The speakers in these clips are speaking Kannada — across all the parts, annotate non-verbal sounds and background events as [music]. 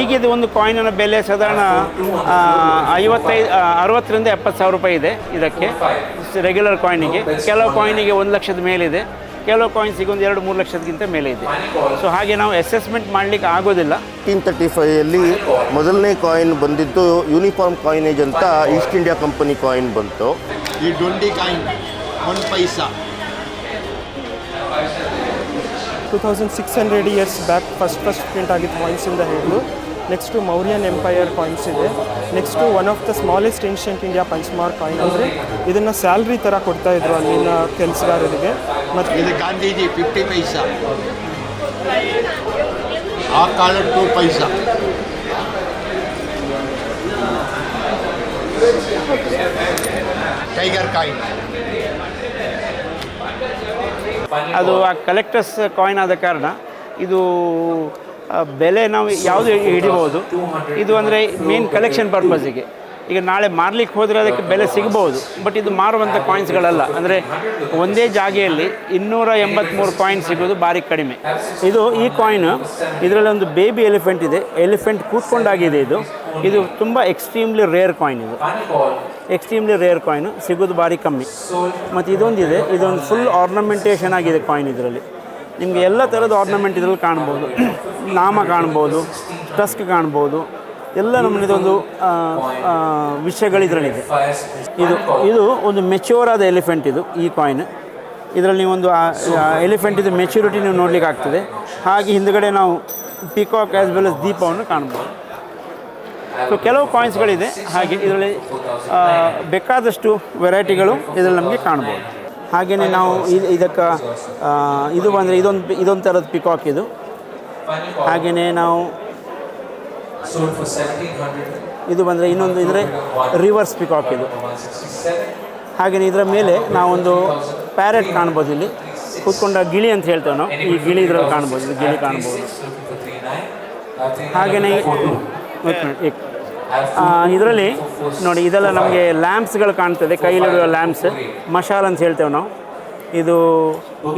ಈಗ ಇದು ಒಂದು ಕಾಯಿನಿನ ಬೆಲೆ ಸಾಧಾರಣ ಐವತ್ತೈದು ಅರವತ್ತರಿಂದ ಎಪ್ಪತ್ತು ಸಾವಿರ ರೂಪಾಯಿ ಇದೆ ಇದಕ್ಕೆ. ರೆಗ್ಯುಲರ್ ಕಾಯಿನಿಗೆ ಕೆಲವು ಕಾಯಿನಿಗೆ ಒಂದು ಲಕ್ಷದ ಮೇಲಿದೆ ಕೆಲವು ಕಾಯಿನ್ಸಿಗೆ ಒಂದು ಎರಡು ಮೂರು ಲಕ್ಷದಕ್ಕಿಂತ ಮೇಲೆ ಇದೆ. ಸೊ ಹಾಗೆ ನಾವು ಅಸೆಸ್ಮೆಂಟ್ ಮಾಡಲಿಕ್ಕೆ ಆಗೋದಿಲ್ಲ. ಟೀನ್ ತರ್ಟಿ ಫೈವಲ್ಲಿ ಮೊದಲನೇ ಕಾಯಿನ್ ಬಂದಿದ್ದು ಯೂನಿಫಾರ್ಮ್ ಕಾಯಿನೇಜ್ ಅಂತ ಈಸ್ಟ್ ಇಂಡಿಯಾ ಕಂಪನಿ ಕಾಯಿನ್ ಬಂತು. ಈ ಡೊಂಡಿ ಕಾಯಿನ್ ಒಂದು paisa. Two thousand six hundred years back first first print ಆಗಿದ್ದ ಕಾಯಿನ್ಸಿಂದ ಹಿಡಿದು ನೆಕ್ಸ್ಟು ಮೌರ್ಯನ್ ಎಂಪೈರ್ ಕಾಯಿನ್ಸ್ ಇದೆ. Next one of the smallest ancient India punch mark coin ಅಂದರೆ ಇದನ್ನು ಸ್ಯಾಲ್ರಿ ಥರ ಕೊಡ್ತಾ ಇದ್ರು ಅಲ್ಲಿನ ಕೆಲಸಗಾರರಿಗೆ. ಮತ್ತು ಇದು ಗಾಂಧೀಜಿ ಫಿಫ್ಟಿ ಪೈಸಾ ಆ ಕಾಲ ಟೂ ಪೈಸಾ ಟೈಗರ್ ಕಾಯಿನ್ ಅದು ಆ ಕಲೆಕ್ಟರ್ಸ್ ಕಾಯಿನ್ ಆದ ಕಾರಣ ಇದು ಬೆಲೆ ನಾವು ಯಾವುದು ಹಿಡಿಬೋದು? ಇದು ಅಂದರೆ ಮೇನ್ ಕಲೆಕ್ಷನ್ ಪರ್ಪಸ್ಸಿಗೆ ಈಗ ನಾಳೆ ಮಾರ್ಲಿಕ್ಕೆ ಹೋದರೆ ಅದಕ್ಕೆ ಬೆಲೆ ಸಿಗ್ಬೋದು. ಬಟ್ ಇದು ಮಾರುವಂಥ ಕಾಯಿನ್ಸ್ಗಳಲ್ಲ ಅಂದರೆ ಒಂದೇ ಜಾಗೆಯಲ್ಲಿ ಇನ್ನೂರ ಎಂಬತ್ತ್ಮೂರು ಕಾಯಿನ್ ಸಿಗೋದು ಭಾರಿ ಕಡಿಮೆ. ಇದು ಈ ಕಾಯಿನ್ ಇದರಲ್ಲಿ ಒಂದು ಬೇಬಿ ಎಲಿಫೆಂಟ್ ಇದೆ. ಎಲಿಫೆಂಟ್ ಕೂತ್ಕೊಂಡಾಗಿದೆ ಇದು. ಇದು ತುಂಬ ಎಕ್ಸ್ಟ್ರೀಮ್ಲಿ ರೇರ್ ಕಾಯಿನ್ ಇದು. ಎಕ್ಸ್ಟ್ರೀಮ್ಲಿ ರೇರ್ ಕಾಯಿನ್ ಸಿಗೋದು ಭಾರಿ ಕಮ್ಮಿ. ಮತ್ತು ಇದೊಂದಿದೆ. ಇದೊಂದು ಫುಲ್ ಆರ್ನಮೆಂಟೇಷನ್ ಆಗಿದೆ ಕಾಯಿನ್ ಇದರಲ್ಲಿ. ನಿಮಗೆ ಎಲ್ಲ ಥರದ ಆರ್ನಮೆಂಟ್ ಇದರಲ್ಲಿ ಕಾಣ್ಬೋದು. [clears throat] ನಾಮ ಕಾಣ್ಬೋದು ಟಸ್ಕ್ ಕಾಣ್ಬೋದು. ಎಲ್ಲ ಒಂದು ವಿಷಯಗಳು ಇದರಲ್ಲಿದೆ ಇದು ಇದು ಒಂದು ಮೆಚ್ಯೂರ್ ಆದ ಎಲಿಫೆಂಟ್ ಇದು, ಈ ಕಾಯಿನ್ ಇದರಲ್ಲಿ ನೀವೊಂದು ಎಲಿಫೆಂಟ್ ಇದು ಮೆಚ್ಯೂರಿಟಿ ನೀವು ನೋಡ್ಲಿಕ್ಕೆ ಆಗ್ತದೆ. ಹಾಗೆ ಹಿಂದುಗಡೆ ನಾವು ಪಿಕಾಕ್ ಆ್ಯಸ್ ವೆಲ್ ಎಸ್ ದೀಪವನ್ನು ಕಾಣ್ಬೋದು ಸೊ ಕೆಲವು ಕಾಯಿನ್ಸ್ಗಳಿದೆ ಹಾಗೆ ಇದರಲ್ಲಿ ಬೇಕಾದಷ್ಟು ವೆರೈಟಿಗಳು ಇದರಲ್ಲಿ ನಮಗೆ ಕಾಣ್ಬೋದು ಹಾಗೆಯೇ ನಾವು ಇದು ಇದಕ್ಕೆ ಇದು ಬಂದರೆ ಇದೊಂದು ಇದೊಂದು ಥರದ ಪಿಕಾಕ್ ಇದು. ಹಾಗೆಯೇ ನಾವು ಇದು ಬಂದರೆ ಇನ್ನೊಂದು ಇದ್ರೆ ರಿವರ್ಸ್ ಪಿಕಾಕ್ ಇದು. ಹಾಗೆಯೇ ಇದರ ಮೇಲೆ ನಾವೊಂದು ಪ್ಯಾರೆಟ್ ಕಾಣ್ಬೋದು ಇಲ್ಲಿ. ಕೂತ್ಕೊಂಡ ಗಿಳಿ ಅಂತ ಹೇಳ್ತೇವೆ ನಾವು. ಈ ಗಿಳಿ ಇದರಲ್ಲಿ ಕಾಣ್ಬೋದು ಇದು ಗಿಳಿ ಕಾಣ್ಬೋದು. ಹಾಗೆಯೇ ಇದರಲ್ಲಿ ನೋಡಿ ಇದೆಲ್ಲ ನಮಗೆ ಲ್ಯಾಂಪ್ಸ್ಗಳು ಕಾಣ್ತದೆ ಕೈಲಿಡುವ ಲ್ಯಾಂಪ್ಸ್ ಮಶಾಲ್ ಅಂತ ಹೇಳ್ತೇವೆ ನಾವು. ಇದು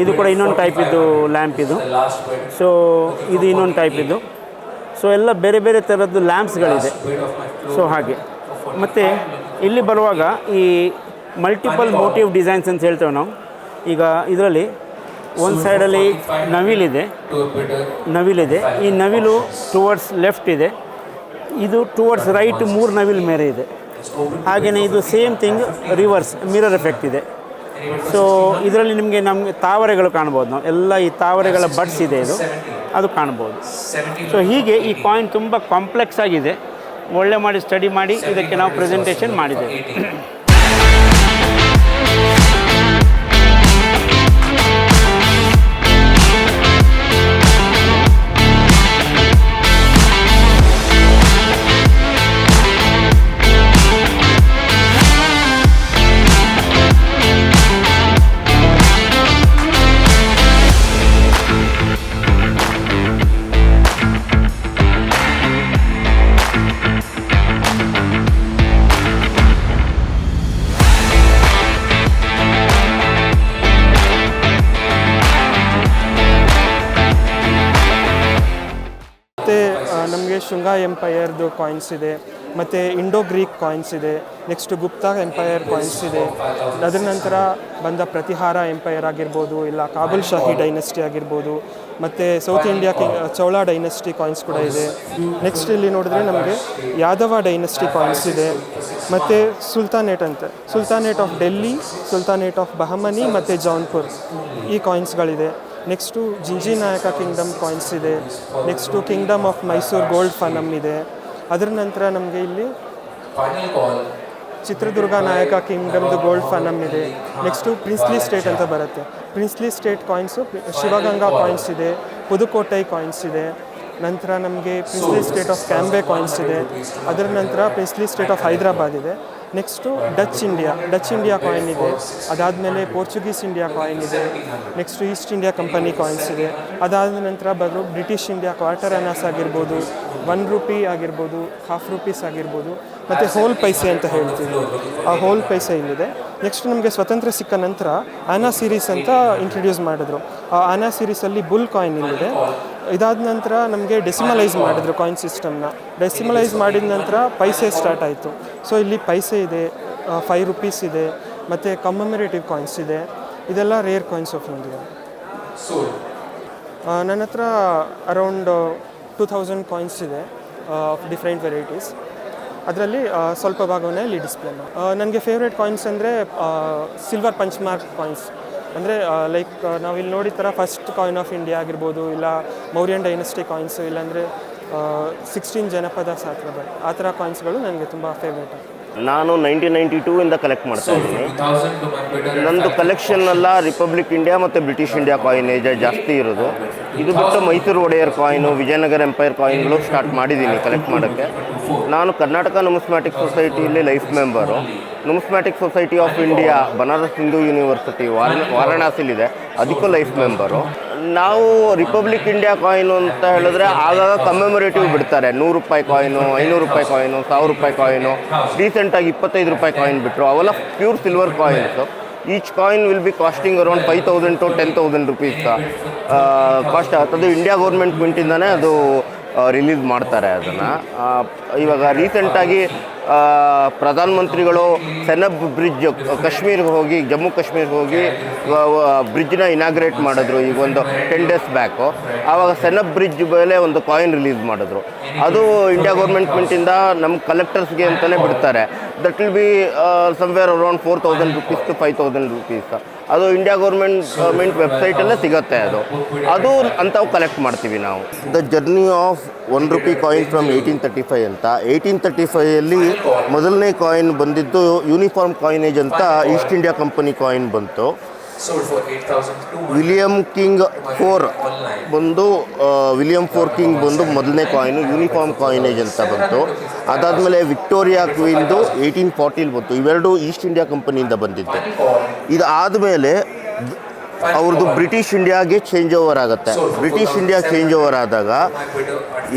ಇದು ಕೂಡ ಇನ್ನೊಂದು ಟೈಪ್ ಇದ್ದು ಲ್ಯಾಂಪ್ ಇದು. ಸೊ ಇದು ಇನ್ನೊಂದು ಟೈಪ್ ಇದ್ದು. ಸೊ ಎಲ್ಲ ಬೇರೆ ಬೇರೆ ಥರದ್ದು ಲ್ಯಾಂಪ್ಸ್ಗಳಿದೆ. ಸೊ ಹಾಗೆ. ಮತ್ತು ಇಲ್ಲಿ ಬರುವಾಗ ಈ ಮಲ್ಟಿಪಲ್ ಮೋಟಿವ್ ಡಿಸೈನ್ಸ್ ಅಂತ ಹೇಳ್ತೇವೆ ನಾವು. ಈಗ ಇದರಲ್ಲಿ ಒಂದು ಸೈಡಲ್ಲಿ ನವಿಲಿದೆ ನವಿಲಿದೆ ಈ ನವಿಲು ಟುವರ್ಡ್ಸ್ ಲೆಫ್ಟ್ ಇದೆ. ಇದು ಟುವರ್ಡ್ಸ್ ರೈಟ್ ಮೂರು ನವಿಲು ಮೇರೆ ಇದೆ. ಹಾಗೆಯೇ ಇದು same thing reverse mirror effect ಇದೆ. ಸೊ ಇದರಲ್ಲಿ ನಿಮಗೆ ನಮಗೆ ತಾವರೆಗಳು ಕಾಣ್ಬೋದು ನಾವು. ಎಲ್ಲ ಈ ತಾವರೆಗಳ ಬಡ್ಸ್ ಇದೆ ಇದು. ಅದು ಕಾಣ್ಬೋದು. ಸೊ ಹೀಗೆ ಈ ಕಾಯಿನ್ ತುಂಬ ಕಾಂಪ್ಲೆಕ್ಸ್ ಆಗಿದೆ. ಒಳ್ಳೆ ಮಾಡಿ ಸ್ಟಡಿ ಮಾಡಿ, ಇದಕ್ಕೆ ನಾವು ಪ್ರೆಸೆಂಟೇಷನ್ ಮಾಡಿದ್ದೇವೆ. ನಮಗೆ ಶುಂಗ ಎಂಪೈರ್ದು ಕಾಯಿನ್ಸ್ ಇದೆ, ಮತ್ತು ಇಂಡೋ ಗ್ರೀಕ್ ಕಾಯಿನ್ಸ್ ಇದೆ ನೆಕ್ಸ್ಟ್ ಗುಪ್ತಾ ಎಂಪೈರ್ ಕಾಯಿನ್ಸ್ ಇದೆ. ಅದರ ನಂತರ ಬಂದ ಪ್ರತಿಹಾರ ಎಂಪೈರ್ ಆಗಿರ್ಬೋದು, ಇಲ್ಲ ಕಾಬುಲ್ ಶಾಹಿ ಡೈನಸ್ಟಿ ಆಗಿರ್ಬೋದು, ಮತ್ತು south India king Chola dynasty coins ಕೂಡ ಇದೆ. ನೆಕ್ಸ್ಟ್ ಇಲ್ಲಿ ನೋಡಿದ್ರೆ ನಮಗೆ ಯಾದವ ಡೈನಸ್ಟಿ ಕಾಯಿನ್ಸ್ ಇದೆ, ಮತ್ತು ಸುಲ್ತಾನೇಟ್ ಅಂತ. Sultanate of Delhi sultanate of Bahmani ಮತ್ತು ಜೌನ್ಪುರ್ ಈ ಕಾಯಿನ್ಸ್ಗಳಿದೆ next Gingee Nayaka kingdom coins ಇದೆ. Next kingdom of Mysuru gold fanam ಇದೆ. ಅದರ ನಂತರ ನಮಗೆ ಇಲ್ಲಿ ಚಿತ್ರದುರ್ಗ ನಾಯಕ ಕಿಂಗ್ಡಮ್ದು ಗೋಲ್ಡ್ ಫನಮ್ ಇದೆ. ನೆಕ್ಸ್ಟು ಪ್ರಿನ್ಸ್ಲಿ ಸ್ಟೇಟ್ ಅಂತ ಬರುತ್ತೆ. Princely state coins Sivaganga coins ಇದೆ. ಪುದುಕೋಟೈ ಕಾಯಿನ್ಸ್ ಇದೆ. ನಂತರ ನಮಗೆ princely state of Cambay coins ಇದೆ. ಅದರ ನಂತರ ಪ್ರಿನ್ಸ್ಲಿ ಸ್ಟೇಟ್ ಆಫ್ ಹೈದರಾಬಾದ್ ಇದೆ. Next Dutch India Dutch India coin ಇದೆ. ಅದಾದಮೇಲೆ ಪೋರ್ಚುಗೀಸ್ ಇಂಡಿಯಾ ಕಾಯಿನ್ ಇದೆ. Next East India company coins ಇದೆ. ಅದಾದ ನಂತರ ಬರೋ ಬ್ರಿಟಿಷ್ ಇಂಡಿಯಾ ಕ್ವಾರ್ಟರ್ ಅನಾಸ್ ಆಗಿರ್ಬೋದು ಒನ್ ರುಪಿ ಆಗಿರ್ಬೋದು ಹಾಫ್ ರುಪೀಸ್ ಆಗಿರ್ಬೋದು, ಮತ್ತು ಹೋಲ್ ಪೈಸೆ ಅಂತ ಹೇಳ್ತೀವಿ. ಆ ಹೋಲ್ ಪೈಸೆ ಇಲ್ಲಿದೆ ನೆಕ್ಸ್ಟ್ ನಮಗೆ ಸ್ವತಂತ್ರ ಸಿಕ್ಕ ನಂತರ ಆನಾ ಸೀರೀಸ್ ಅಂತ ಇಂಟ್ರೊಡ್ಯೂಸ್ ಮಾಡಿದ್ರು. ಆ ಆನಾ ಸೀರೀಸಲ್ಲಿ ಬುಲ್ ಕಾಯಿನ್ ಇಲ್ಲಿದೆ. ಇದಾದ ನಂತರ ನಮಗೆ ಡೆಸಿಮಲೈಸ್ ಮಾಡಿದ್ರು ಕಾಯಿನ್ ಸಿಸ್ಟಮ್ನ ಡೆಸಿಮಲೈಸ್ ಮಾಡಿದ ನಂತರ ಪೈಸೆ ಸ್ಟಾರ್ಟ್ ಆಯಿತು. ಸೊ ಇಲ್ಲಿ ಪೈಸೆ ಇದೆ ಫೈವ್ ರುಪೀಸ್ ಇದೆ ಮತ್ತು ಕಮ್ಮಮರೇಟಿವ್ ಕಾಯಿನ್ಸ್ ಇದೆ. ಇದೆಲ್ಲ ರೇರ್ ಕಾಯಿನ್ಸ್ ಆಫ್ ಇಂಡಿಯಾ ನನ್ನ ಹತ್ರ ಅರೌಂಡ್ ಟೂ ಥೌಸಂಡ್ ಕಾಯಿನ್ಸ್ ಇದೆ ಆಫ್ ಡಿಫ್ರೆಂಟ್ ವೆರೈಟೀಸ್ ಅದರಲ್ಲಿ ಸ್ವಲ್ಪ ಭಾಗವನ್ನೇ ಇಲ್ಲಿ ಡಿಸ್ಪ್ಲೇ ನನಗೆ ಫೇವ್ರೇಟ್ ಕಾಯಿನ್ಸ್ ಅಂದರೆ ಸಿಲ್ವರ್ ಪಂಚ್ ಮಾರ್ಕ್ ಕಾಯಿನ್ಸ್ ಅಂದರೆ ಲೈಕ್ ನಾವಿಲ್ಲಿ ನೋಡಿದ ಥರ ಫಸ್ಟ್ ಕಾಯಿನ್ ಆಫ್ ಇಂಡಿಯಾ ಆಗಿರ್ಬೋದು, ಇಲ್ಲ ಮೌರ್ಯನ್ ಡೈನಸ್ಟಿ ಕಾಯಿನ್ಸು ಇಲ್ಲಾಂದರೆ ಸಿಕ್ಸ್ಟೀನ್ ಜನಪದ ಸಾತ್ರ ಆ ಥರ ಕಾಯಿನ್ಸ್ಗಳು ನನಗೆ ತುಂಬ ಫೇವ್ರೇಟ್ ನಾನು ನೈನ್ಟೀನ್ ನೈಂಟಿ ಟೂ ಇಂದ ಕಲೆಕ್ಟ್ ಮಾಡ್ತಾ ಇದ್ದೀನಿ. ನಂದು ಕಲೆಕ್ಷನ್ ಎಲ್ಲ ರಿಪಬ್ಲಿಕ್ ಇಂಡಿಯಾ ಮತ್ತು ಬ್ರಿಟಿಷ್ ಇಂಡಿಯಾ ಕಾಯಿನೇಜ್ ಜಾಸ್ತಿ ಇರೋದು. ಇದು ಬಿಟ್ಟು ಮೈಸೂರು ಒಡೆಯರ್ ಕಾಯಿನು ವಿಜಯನಗರ ಎಂಪೈರ್ ಕಾಯಿನ್ಗಳು ಸ್ಟಾರ್ಟ್ ಮಾಡಿದ್ದೀನಿ ಕಲೆಕ್ಟ್ ಮಾಡೋಕ್ಕೆ. ನಾನು Karnataka numismatic ಸೊಸೈಟಿಯಲ್ಲಿ life member numismatic society of India Banaras Hindu university ವಾರ ವಾರಣಾಸಿಲಿದೆ ಅದಕ್ಕೂ ಲೈಫ್ ಮೆಂಬರು ನಾವು ರಿಪಬ್ಲಿಕ್ ಇಂಡಿಯಾ ಕಾಯಿನು ಅಂತ ಹೇಳಿದ್ರೆ ಆಗಾಗ ಕಮೆಮೊರೇಟಿವ್ ಬಿಡ್ತಾರೆ. ನೂರು ರೂಪಾಯಿ ಕಾಯಿನು ಐನೂರು ರೂಪಾಯಿ ಕಾಯಿನು ಸಾವಿರ ರೂಪಾಯಿ ಕಾಯಿನು ರೀಸೆಂಟಾಗಿ ಇಪ್ಪತ್ತೈದು ರೂಪಾಯಿ ಕಾಯಿನ್ ಬಿಟ್ಟರು ಅವೆಲ್ಲ pure silver coins each coin will be costing around five thousand to ten thousand rupees cost ಆಗ್ತದೆ ಇಂಡಿಯಾ ಗೌರ್ಮೆಂಟ್ ಮಿಂಟಿಂದನೇ ಅದು ರಿಲೀಸ್ ಮಾಡ್ತಾರೆ ಅದನ್ನು. ಇವಾಗ ರೀಸೆಂಟಾಗಿ ಪ್ರಧಾನಮಂತ್ರಿಗಳು ಸೆನಬ್ ಬ್ರಿಡ್ಜ್, ಕಾಶ್ಮೀರ್ಗೆ ಹೋಗಿ, ಜಮ್ಮು ಕಾಶ್ಮೀರ್ಗೆ ಹೋಗಿ ಬ್ರಿಡ್ಜ್ನ ಇನಾಗ್ರೇಟ್ ಮಾಡಿದ್ರು ಈಗ ಒಂದು ಟೆನ್ ಡೇಸ್ ಬ್ಯಾಕು ಆವಾಗ ಸೆನಬ್ ಬ್ರಿಡ್ಜ್ ಮೇಲೆ ಒಂದು ಕಾಯಿನ್ ರಿಲೀಸ್ ಮಾಡಿದ್ರು. ಅದು ಇಂಡಿಯಾ ಗೌರ್ಮೆಂಟ್ಮೆಂಟಿಂದ ನಮ್ಮ ಕಲೆಕ್ಟರ್ಸ್ಗೆ ಅಂತಲೇ ಬಿಡ್ತಾರೆ. That will be somewhere around four thousand rupees to five thousand rupees ಅದು ಇಂಡಿಯಾ ಗೌರ್ಮೆಂಟ್ ಗೌರ್ಮೆಂಟ್ ವೆಬ್ಸೈಟಲ್ಲೇ ಸಿಗುತ್ತೆ ಅದು. ಅದು ಅಂಥವು ಕಲೆಕ್ಟ್ ಮಾಡ್ತೀವಿ ನಾವು. The journey of one rupee coin from eighteen thirty five ಅಂತ ಏಯ್ಟೀನ್ ತರ್ಟಿ ಫೈಯಲ್ಲಿ ಮೊದಲನೇ ಕಾಯಿನ್ ಬಂದಿದ್ದು ಯೂನಿಫಾರ್ಮ್ ಕಾಯಿನೇಜ್ ಅಂತ ಈಸ್ಟ್ ಇಂಡಿಯಾ ಕಂಪನಿ ಕಾಯಿನ್ ಬಂತು. ವಿಲಿಯಂ ಕಿಂಗ್ ಫೋರ್ ಬಂದು ವಿಲಿಯಂ ಫೋರ್ ಕಿಂಗ್ ಬಂದು ಮೊದಲನೇ ಕಾಯಿನು ಯೂನಿಫಾರ್ಮ್ ಕಾಯಿನೇಜ್ ಅಂತ ಬಂತು. ಅದಾದಮೇಲೆ ವಿಕ್ಟೋರಿಯಾ ಕ್ವೀನ್ದು ಏಯ್ಟೀನ್ ಫಾರ್ಟಿಲಿ ಬಂತು. ಇವೆರಡು ಈಸ್ಟ್ ಇಂಡಿಯಾ ಕಂಪನಿಯಿಂದ ಬಂದಿದ್ದು. ಇದು ಆದಮೇಲೆ ಅವ್ರದ್ದು ಬ್ರಿಟಿಷ್ ಇಂಡಿಯಾಗೆ ಚೇಂಜ್ ಓವರ್ ಆಗುತ್ತೆ. ಬ್ರಿಟಿಷ್ ಇಂಡಿಯಾ ಚೇಂಜ್ ಓವರ್ ಆದಾಗ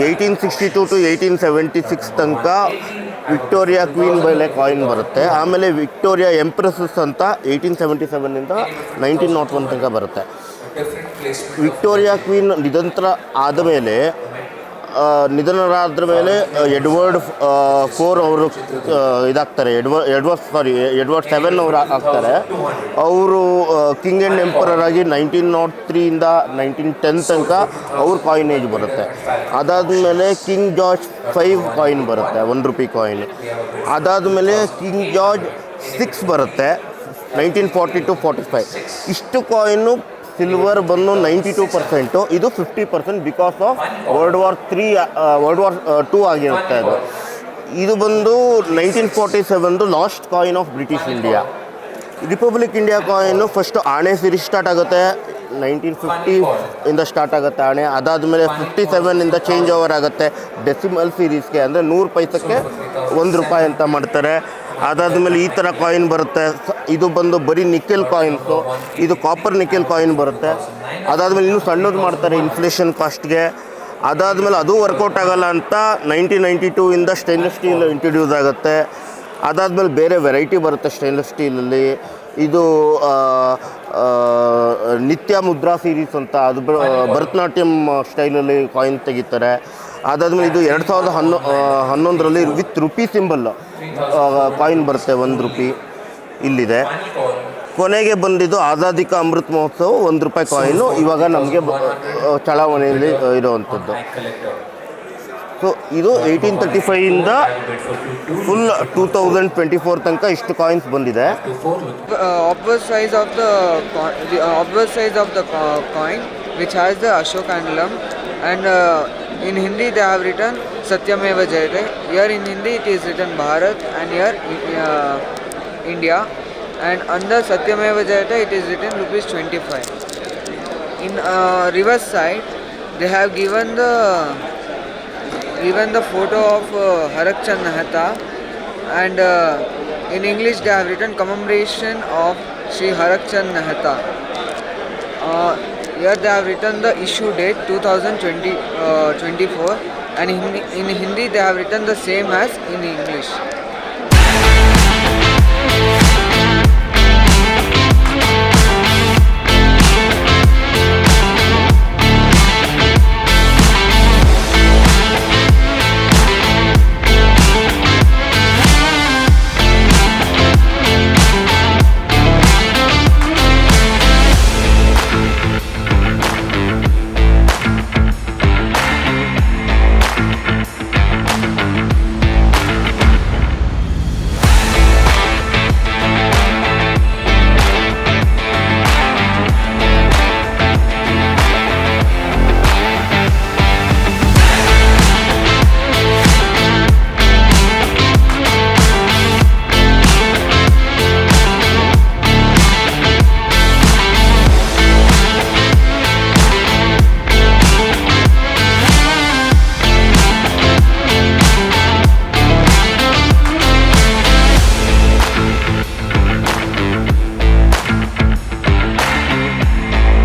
eighteen sixty two to eighteen seventy six ತನಕ ವಿಕ್ಟೋರಿಯಾ ಕ್ವೀನ್ ಮೇಲೆ ಕಾಯಿನ್ ಬರುತ್ತೆ. ಆಮೇಲೆ ವಿಕ್ಟೋರಿಯಾ ಎಂಪ್ರೆಸಸ್ ಅಂತ ಏಯ್ಟೀನ್ ಸೆವೆಂಟಿ ಸೆವೆನ್ನಿಂದ ನೈನ್ಟೀನ್ ನಾಟ್ ಒನ್ ತನಕ ಬರುತ್ತೆ. ವಿಕ್ಟೋರಿಯಾ ಕ್ವೀನ್ ನಿರಂತರ ಆದಮೇಲೆ ಆ, ನಿಧನರಾದ್ರ ಮೇಲೆ ಎಡ್ವರ್ಡ್ ಫೋರ್ ಅವರು ಇದಾಗ್ತಾರೆ. Edward Edward sorry Edward seven ಅವರು ಆಗ್ತಾರೆ. ಅವರು ಕಿಂಗ್ ಆ್ಯಂಡ್ ಎಂಪರರ್ ಆಗಿ ನೈನ್ಟೀನ್ ನಾಟ್ ತ್ರೀಯಿಂದ ನೈನ್ಟೀನ್ ಟೆನ್ ತನಕ ಅವ್ರ ಕಾಯಿನ್ ಏಜ್ ಬರುತ್ತೆ. ಅದಾದಮೇಲೆ ಕಿಂಗ್ ಜಾರ್ಜ್ ಫೈವ್ ಕಾಯಿನ್ ಬರುತ್ತೆ ಒನ್ ರುಪಿ ಕಾಯಿನ್ ಅದಾದಮೇಲೆ ಕಿಂಗ್ ಜಾರ್ಜ್ ಸಿಕ್ಸ್ ಬರುತ್ತೆ, nineteen forty two forty five. ಇಷ್ಟು ಕಾಯಿನ್ನು ಸಿಲ್ವರ್ ಬಂದು ನೈಂಟಿ ಟೂ ಪರ್ಸೆಂಟು ಇದು fifty percent because of world war three world war two ಆಗಿರುತ್ತೆ ಅದು ಇದು ಬಂದು nineteen forty ಸೆವೆನ್ದು last coin of British India republic India coin first ಆಣೆ ಸಿರೀಸ್ ಸ್ಟಾರ್ಟ್ ಆಗುತ್ತೆ. ನೈನ್ಟೀನ್ ಫಿಫ್ಟಿ ಇಂದ ಸ್ಟಾರ್ಟ್ ಆಗುತ್ತೆ ಆಣೆ. ಅದಾದಮೇಲೆ ಫಿಫ್ಟಿ ಸೆವೆನ್ನಿಂದ ಚೇಂಜ್ ಓವರ್ ಆಗುತ್ತೆ. ಡೆಸಿಮಲ್ ಸೀರೀಸ್ಗೆ ಅಂದರೆ ನೂರು ಪೈಸಕ್ಕೆ ಒಂದು ರೂಪಾಯಿ ಅಂತ ಮಾಡ್ತಾರೆ. ಅದಾದಮೇಲೆ ಈ ಥರ ಕಾಯಿನ್ ಬರುತ್ತೆ. ಇದು ಬಂದು ಬರೀ ನಿಕ್ಕೆಲ್ ಕಾಯಿನ್ಸು ಇದು ಕಾಪರ್ ನಿಕ್ಕೆಲ್ ಕಾಯಿನ್ ಬರುತ್ತೆ. ಅದಾದಮೇಲೆ ಇನ್ನೂ ಸಣ್ಣದು ಮಾಡ್ತಾರೆ ಇನ್ಫ್ಲೇಷನ್ ಕಾಸ್ಟ್ಗೆ ಅದಾದಮೇಲೆ ಅದು ವರ್ಕೌಟ್ ಆಗಲ್ಲ ಅಂತ ನೈನ್ಟೀನ್ ನೈಂಟಿ ಟೂ ಇಂದ ಸ್ಟೈನ್ಲೆಸ್ ಸ್ಟೀಲ್ ಇಂಟ್ರೊಡ್ಯೂಸ್ ಆಗುತ್ತೆ. ಅದಾದಮೇಲೆ ಬೇರೆ ವೆರೈಟಿ ಬರುತ್ತೆ ಸ್ಟೈನ್ಲೆಸ್ ಸ್ಟೀಲಲ್ಲಿ ಇದು ನಿತ್ಯ ಮುದ್ರಾ ಸೀರೀಸ್ ಅಂತ ಅದು ಭರತನಾಟ್ಯಂ ಸ್ಟೈಲಲ್ಲಿ ಕಾಯಿನ್ ತೆಗಿತಾರೆ. ಅದಾದಮೇಲೆ ಇದು ಎರಡು ಸಾವಿರದ ಹನ್ನೊ ಹನ್ನೊಂದರಲ್ಲಿ ವಿತ್ ರುಪಿ ಸಿಂಬಲ್ ಕಾಯಿನ್ ಬರುತ್ತೆ ಒಂದು ರೂಪಾಯಿ ಇಲ್ಲಿದೆ. ಕೊನೆಗೆ ಬಂದಿದ್ದು ಆಜಾದಿಕ ಅಮೃತ್ ಮಹೋತ್ಸವ ಒಂದು ರೂಪಾಯಿ ಕಾಯಿನು ಇವಾಗ ನಮಗೆ ಚಲಾವಣೆಯಲ್ಲಿ ಇರುವಂಥದ್ದು ಸೊ ಇದು eighteen thirty ಫೈವಿಂದ full two thousand twenty four ತನಕ ಇಷ್ಟು ಕಾಯಿನ್ಸ್ ಬಂದಿದೆ. Obvious size of the obvious size of the coin which has the Ashok and ಲಮ್ has uh, in Hindi they have written Satyameva Jayate here in Hindi it is written Bharat and here in, uh, India and under Satyameva Jayate it is written rupees 25 in uh, reverse side they have given the given the photo of uh, Harakchand Mehta and uh, in English they have written commemoration of Sri Harakchand Mehta. Uh, here they have written the issue date 2024 uh, and in, in Hindi they have written the same as in English.